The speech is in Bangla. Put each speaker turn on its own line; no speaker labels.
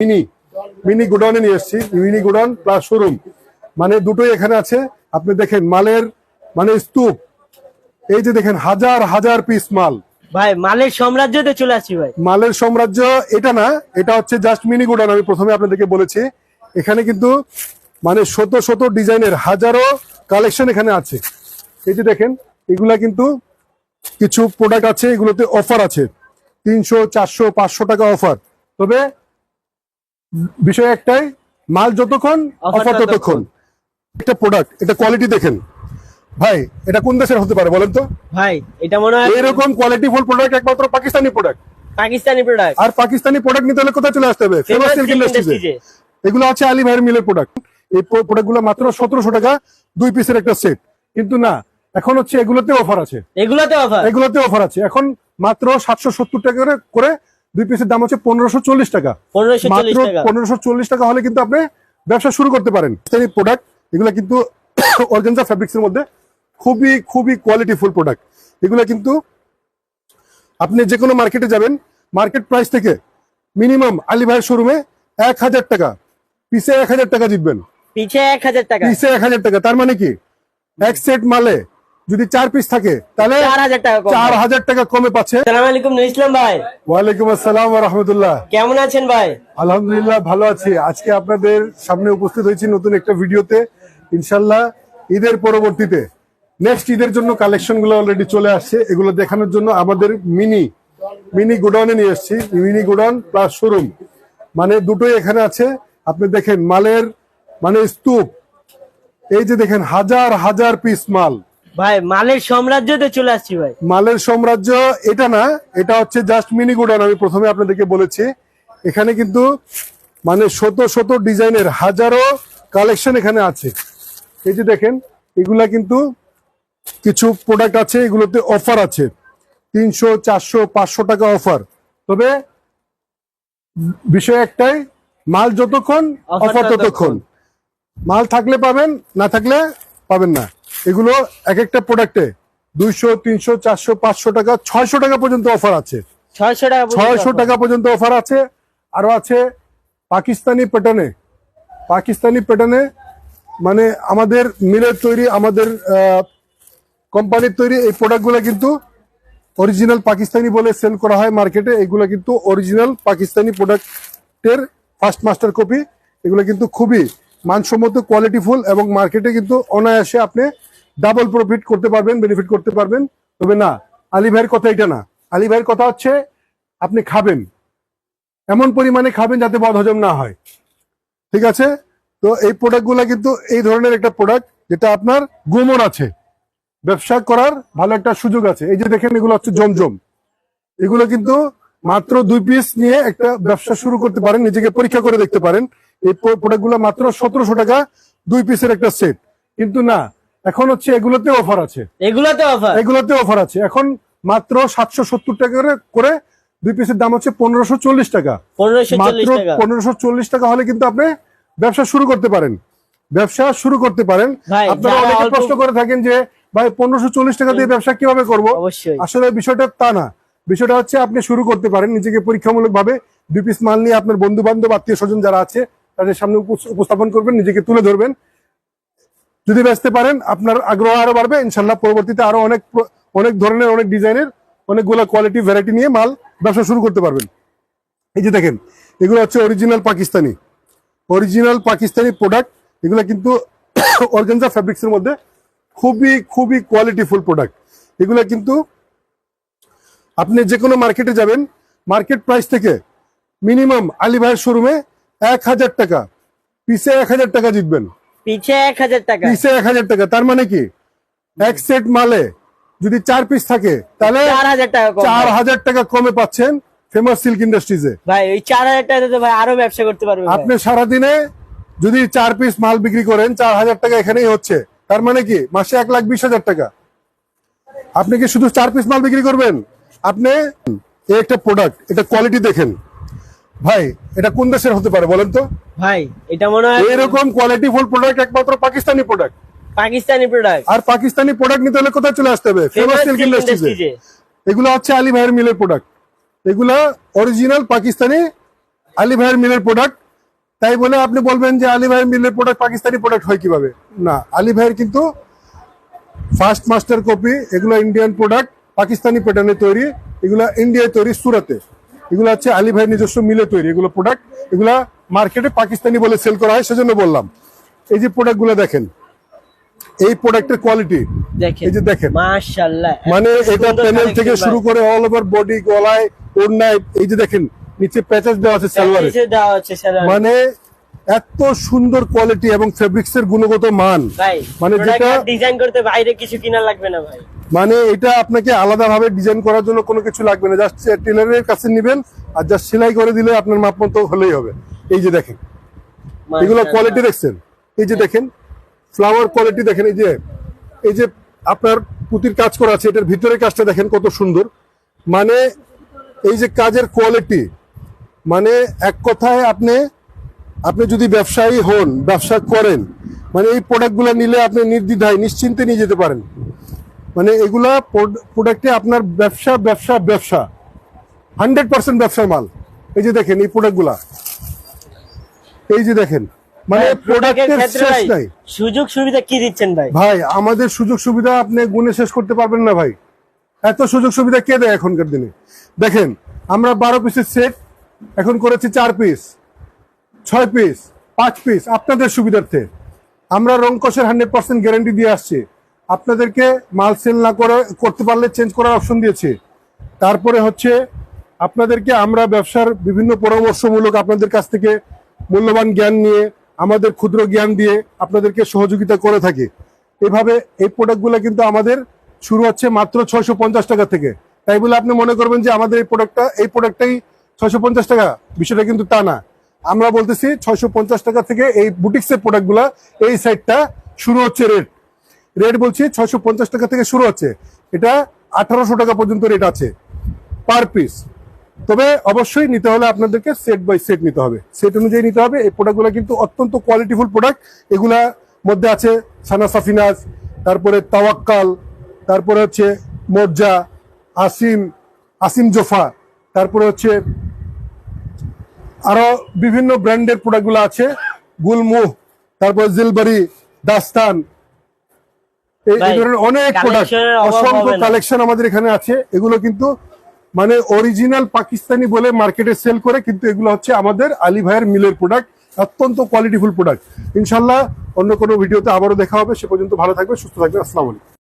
মিনি মিনি গোডাউনে নিয়ে এসেছি মিনি গোডাউন প্লাস শোরুম মানে দুটোই এখানে আছে। আপনি দেখেন মালের মানে স্তূপ। এই যে দেখেন হাজার হাজার পিস মাল।
ভাই মালের সাম্রাজ্যতে চলে আসছি ভাই।
মালের সাম্রাজ্য এটা না এটা হচ্ছে জাস্ট মিনি গোডাউন আমি প্রথমে আপনাদেরকে বলেছি। এখানে কিন্তু মানে শত শত ডিজাইনের হাজারো কালেকশন এখানে আছে। এই যে দেখেন এগুলা কিন্তু কিছু প্রোডাক্ট আছে এগুলোতে অফার আছে। তিনশো চারশো পাঁচশো টাকা অফার তবে বিষয় একটাই মাল যতক্ষণ অফার
ততক্ষণ।
একটা প্রোডাক্ট এটা কোয়ালিটি দেখেন। ভাই এটা কোন দেশের হতে পারে বলেন তো?
ভাই এটা মনে হয়
এরকম কোয়ালিটি ফুল প্রোডাক্ট একমাত্র পাকিস্তানি প্রোডাক্ট
পাকিস্তানি প্রোডাক্ট
আর পাকিস্তানি প্রোডাক্ট নিতে হলে কোথায় চলে আসতে হবে? ফেমাস সিল্ক
Silk
ইন্ডাস্ট্রিজে এগুলো আছে আলী ভাইয়ের মিলের প্রোডাক্ট এই প্রোডাক্টগুলো মাত্র সতেরোশো টাকা দুই পিসের একটা সেট কিন্তু না এখন হচ্ছে এগুলোতে অফার আছে।
এগুলোতে অফার
এগুলোতে অফার আছে। এখন মাত্র সাতশো সত্তর টাকা করে দুই পিসের দাম হচ্ছে পনেরোশো চল্লিশ টাকা। মাত্র পনেরোশো চল্লিশ টাকা হলে কিন্তু আপনি ব্যবসা শুরু করতে পারেন। এই প্রোডাক্ট এগুলো কিন্তু অর্গেনজা ফ্যাব্রিক্স এর মধ্যে খুবই খুবই কোয়ালিটি ফুল প্রোডাক্ট এগুলো কিন্তু আপনি যে কোনো মার্কেটে যাবেন মার্কেট প্রাইস থেকে মিনিমাম আলী ভাইয়ের শোরুমে এক হাজার টাকা পিসে এক হাজার টাকা জিতবেন।
পিছে এক হাজার টাকা।
পিসে এক হাজার টাকা তার মানে কি? এক সেট মালে যদি চার পিস থাকে তাহলে
চার হাজার টাকা কমে
পাচ্ছে।
ইসলাম ভাই।
ওয়ালাইকুম আসসালাম রহমতুল্লাহ।
কেমন আছেন ভাই?
আলহামদুলিল্লাহ ভালো আছি। আজকে আপনাদের সামনে উপস্থিত হয়েছি নতুন একটা ভিডিওতে। ইনশাল্লাহ ঈদের পরবর্তীতে নেক্সট ঈদের জন্য কালেকশনগুলো অলরেডি চলে আসছে। এগুলো দেখানোর জন্য আমাদের মিনি মিনি গোডাউনে নিয়ে এসেছি। মিনি গোডাউন প্লাস শোরুম মানে দুটোই এখানে আছে। আপনি দেখেন মালের মানে স্তূপ। এই যে দেখেন হাজার হাজার পিস মাল।
ভাই মালের সাম্রাজ্যতে চলে আসছি ভাই।
মালের সাম্রাজ্য এটা না এটা হচ্ছে জাস্ট মিনি গোডাউন আমি প্রথমে আপনাদেরকে বলেছি। এখানে কিন্তু মানে শত শত ডিজাইনের হাজারো কালেকশন এখানে আছে। এই যে দেখেন এগুলা কিন্তু কিছু প্রোডাক্ট আছে এগুলোতে অফার আছে। তিনশো চারশো পাঁচশো টাকা অফার তবে বিষয় একটাই মাল যতক্ষণ অফার
ততক্ষণ।
ততক্ষণ। মাল থাকলে পাবেন না থাকলে পাবেন না। এগুলো এক একটা প্রোডাক্টে দুইশো তিনশো চারশো পাঁচশো টাকা ছয়শো টাকা পর্যন্ত অফার আছে।
ছয়শো টাকা পর্যন্ত
অফার আছে। আরও আছে পাকিস্তানি প্যাটার্নে পাকিস্তানি প্যাটার্নে মানে আমাদের মিলের তৈরি আমাদের কোম্পানির তৈরি এই প্রোডাক্টগুলো কিন্তু অরিজিনাল পাকিস্তানি বলে সেল করা হয় মার্কেটে এগুলো কিন্তু অরিজিনাল পাকিস্তানি প্রোডাক্টের ফার্স্ট মাস্টার কপি এগুলো কিন্তু খুবই মানসম্মত কোয়ালিটিফুল এবং মার্কেটে কিন্তু অনায়াসে আপনি ডাবল প্রফিট করতে পারবেন বেনিফিট করতে পারবেন। তবে না, আলী ভাইয়ের কথা এটা না। আলী ভাইয়ের কথা হচ্ছে, আপনি খাবেন। এমন পরিমাণে খাবেন যাতে বদহজম না হয়। ঠিক আছে? তো এই প্রোডাক্টগুলো কিন্তু এই ধরনের একটা প্রোডাক্ট যেটা আপনার গোমর আছে। ব্যবসা করার ভালো একটা সুযোগ আছে। এই যে দেখেন, এগুলো হচ্ছে জমজম। এগুলো কিন্তু মাত্র দুই পিস নিয়ে একটা ব্যবসা শুরু করতে পারেন, নিজেকে পরীক্ষা করে দেখতে পারেন। এই প্রোডাক্টগুলো মাত্র সতেরোশো টাকা দুই পিসের একটা সেট কিন্তু না এখন হচ্ছে এগুলোতে অফার আছে।
এগুলাতে অফার?
এগুলোতে অফার আছে। এখন মাত্র সাতশো সত্তর টাকা করে করে দুই পিসের দাম হচ্ছে পনেরোশো চল্লিশ টাকা। মাত্র পনেরোশো চল্লিশ টাকা হলে কিন্তু আপনি ব্যবসা শুরু করতে পারেন। ব্যবসা শুরু করতে পারেন। আপনারা অনেকে প্রশ্ন করে থাকেন যে ভাই পনেরোশো চল্লিশ টাকা দিয়ে ব্যবসা কীভাবে করব? আসলে বিষয়টা তা না। বিষয়টা হচ্ছে আপনি শুরু করতে পারেন। নিজেকে পরীক্ষামূলক ভাবে দুই পিস মাল নিয়ে আপনার বন্ধু বান্ধব আত্মীয় স্বজন যারা আছে তাদের সামনে উপস্থাপন করবেন নিজেকে তুলে ধরবেন। যদি বেচতে পারেন, আপনার আগ্রহ আরও বাড়বে, ইনশাল্লাহ পরবর্তীতে আরও অনেক অনেক ধরনের, অনেক ডিজাইনের, অনেকগুলো কোয়ালিটি ভ্যারাইটি নিয়ে মাল ব্যবসা শুরু করতে পারবেন। এই যে দেখেন, এগুলো হচ্ছে original Pakistani. Original Pakistani product এগুলো কিন্তু অর্গেনজা ফ্যাব্রিক্স এর মধ্যে খুবই খুবই কোয়ালিটিফুল প্রোডাক্ট এগুলো কিন্তু আপনি যে কোনো মার্কেটে যাবেন মার্কেট প্রাইস থেকে মিনিমাম আলী ভাইয়ের শোরুমে এক হাজার টাকা, পিসে এক হাজার টাকা জিতবেন।
পিছে এক হাজার টাকা।
পিসে এক হাজার টাকা তার মানে কি? এক সেট মালে যদি চার পিস থাকে তাহলে
চার হাজার টাকা কম
টাকা কমে পাচ্ছেন ফেমাস সিল্ক ইন্ডাস্ট্রিজে
ভাই ওই চার হাজার টাকা তো ভাই আরও ব্যবসা করতে পারবে।
আপনি সারাদিনে যদি চার পিস মাল বিক্রি করেন চার হাজার টাকা এখানেই হচ্ছে। তার মানে কি? মাসে এক লাখ বিশ হাজার টাকা। আপনি কি শুধু চার পিস মাল বিক্রি করবেন? আপনি এই একটা প্রোডাক্ট এটা কোয়ালিটি দেখেন। ভাই এটা কোন দেশের হতে পারে বলেন তো?
ভাই এটা মনে হয়
এরকম কোয়ালিটি ফুল প্রোডাক্ট একমাত্র পাকিস্তানি প্রোডাক্ট
পাকিস্তানি প্রোডাক্ট
আর পাকিস্তানি প্রোডাক্ট নিতে হলে কোথায় চলে আসতে হবে? ফেমাস সিল্ক ইন্ডাস্ট্রিজে এগুলো হচ্ছে আলী ভাইয়ের মিলের প্রোডাক্ট এগুলা অরিজিনাল পাকিস্তানি আলী ভাইয়ের মিলের প্রোডাক্ট তাই বলে আপনি বলবেন যে আলী ভাইয়ের মিলের প্রোডাক্ট পাকিস্তানি প্রোডাক্ট হয় কীভাবে? না আলী ভাইয়ের কিন্তু ফার্স্ট মাস্টার কপি এগুলো ইন্ডিয়ান প্রোডাক্ট পাকিস্তানি প্যাটার্নে তৈরি এগুলো ইন্ডিয়ায় তৈরি সুরাতে। এগুলো হচ্ছে আলী ভাইয়ের নিজস্ব মিলে তৈরি এগুলো প্রোডাক্ট এগুলা মার্কেটে পাকিস্তানি বলে সেল করা হয় সেজন্য বললাম। এই যে প্রোডাক্টগুলো দেখেন এই প্রোডাক্টের কোয়ালিটি এই যে দেখেন।
মাশাআল্লাহ
মানে এটা প্যানেল থেকে শুরু করে অল ওভার বডি গলায় ওড়নায় এই যে দেখেন নিচে প্যাচেস দেওয়া আছে সালোয়ারে
নিচে দেওয়া হচ্ছে সালোয়ার
মানে এত সুন্দর কোয়ালিটি এবং ফেব্রিক্স এর গুণগত মান। মানে যেটা
ডিজাইন করতে বাইরে কিছু কিনা লাগবে না ভাই।
মানে এটা আপনাকে আলাদাভাবে ডিজাইন করার জন্য কোনো কিছু লাগবে না। জাস্ট টেলারের কাছে নেবেন আর জাস্ট সেলাই করে দিলে আপনার মাপ মতো হলেই হবে। এই যে দেখেন। এগুলো কোয়ালিটি দেখছেন? এই যে দেখেন। ফ্লাওয়ার কোয়ালিটি দেখেন। এই যে এই যে আপনার পুতির কাজ করা আছে এটার ভিতরে কাজটা দেখেন কত সুন্দর। মানে এই যে কাজের কোয়ালিটি মানে এক কথায় আপনি আপনি যদি ব্যবসায়ী হন ব্যবসা করেন মানে এই প্রোডাক্টগুলো নিলে আপনি নির্দ্বিধায় নিশ্চিন্তে নিয়ে যেতে পারেন। মানে এগুলা প্রোডাক্টে আপনার ব্যবসা ব্যবসা ব্যবসা। হান্ড্রেড পার্সেন্ট ব্যবসার মাল। এই যে দেখেন এই প্রোডাক্টগুলা এই যে দেখেন মানে প্রোডাক্টের শেষ নাই।
সুযোগ সুবিধা কি দিচ্ছেন ভাই?
ভাই আমাদের সুযোগ সুবিধা আপনি গুণে শেষ করতে পারবেন না ভাই। এত সুযোগ সুবিধা কে দেয় এখনকার দিনে? দেখেন আমরা বারো পিসের সেট এখন করেছি চার পিস ছয় পিস পাঁচ পিস আপনাদের সুবিধার্থে। আমরা রং কষের হান্ড্রেড পার্সেন্ট গ্যারান্টি দিয়ে আসছি। আপনাদেরকে মাল সেল না করে, করতে পারলে চেঞ্জ করার অপশন দিয়েছি। তারপরে হচ্ছে আপনাদেরকে আমরা ব্যবসার বিভিন্ন পরামর্শমূলক আপনাদের কাছ থেকে মূল্যবান জ্ঞান নিয়ে, আমাদের ক্ষুদ্র জ্ঞান দিয়ে আপনাদেরকে সহযোগিতা করে থাকি। এভাবে এই প্রোডাক্টগুলো কিন্তু আমাদের শুরু হচ্ছে মাত্র ছয়শো পঞ্চাশ টাকা থেকে। তাই বলে আপনি মনে করবেন যে আমাদের এই প্রোডাক্টটা এই প্রোডাক্টটাই ছয়শো পঞ্চাশ টাকা, বিষয়টা কিন্তু তা না। আমরা বলতেছি ছয়শো পঞ্চাশ টাকা থেকে এই বুটিক্সের প্রোডাক্টগুলা এই সাইডটা শুরু হচ্ছে রেট রেট বলছি ছয়শো পঞ্চাশ টাকা থেকে শুরু হচ্ছে। এটা আঠারোশো টাকা পর্যন্ত রেট আছে পার পিস তবে অবশ্যই নিতে হলে আপনাদেরকে সেট বাই সেট নিতে হবে। সেট অনুযায়ী নিতে হবে। এই প্রোডাক্টগুলো কিন্তু অত্যন্ত কোয়ালিটিফুল প্রোডাক্ট এগুলা মধ্যে আছে সানা সাফিনাজ, তারপরে তাওয়াক্কাল, তারপরে হচ্ছে মোর্জা আসিম আসিম জোফা, তারপরে হচ্ছে আরও বিভিন্ন ব্র্যান্ডের প্রোডাক্টগুলো আছে। গুলমুহ তারপর জিলবারি দাস্তান। এই ধরনের অনেক প্রোডাক্ট অসংখ্য কালেকশন আমাদের এখানে আছে। এগুলো কিন্তু মানে অরিজিনাল পাকিস্তানি বলে মার্কেটে সেল করে কিন্তু এগুলো হচ্ছে আমাদের আলী ভাইয়ের মিলের প্রোডাক্ট অত্যন্ত কোয়ালিটিফুল প্রোডাক্ট ইনশাল্লাহ অন্য কোনো ভিডিওতে আবারও দেখা হবে। সে পর্যন্ত ভালো থাকবে সুস্থ থাকবে আসসালামু আলাইকুম।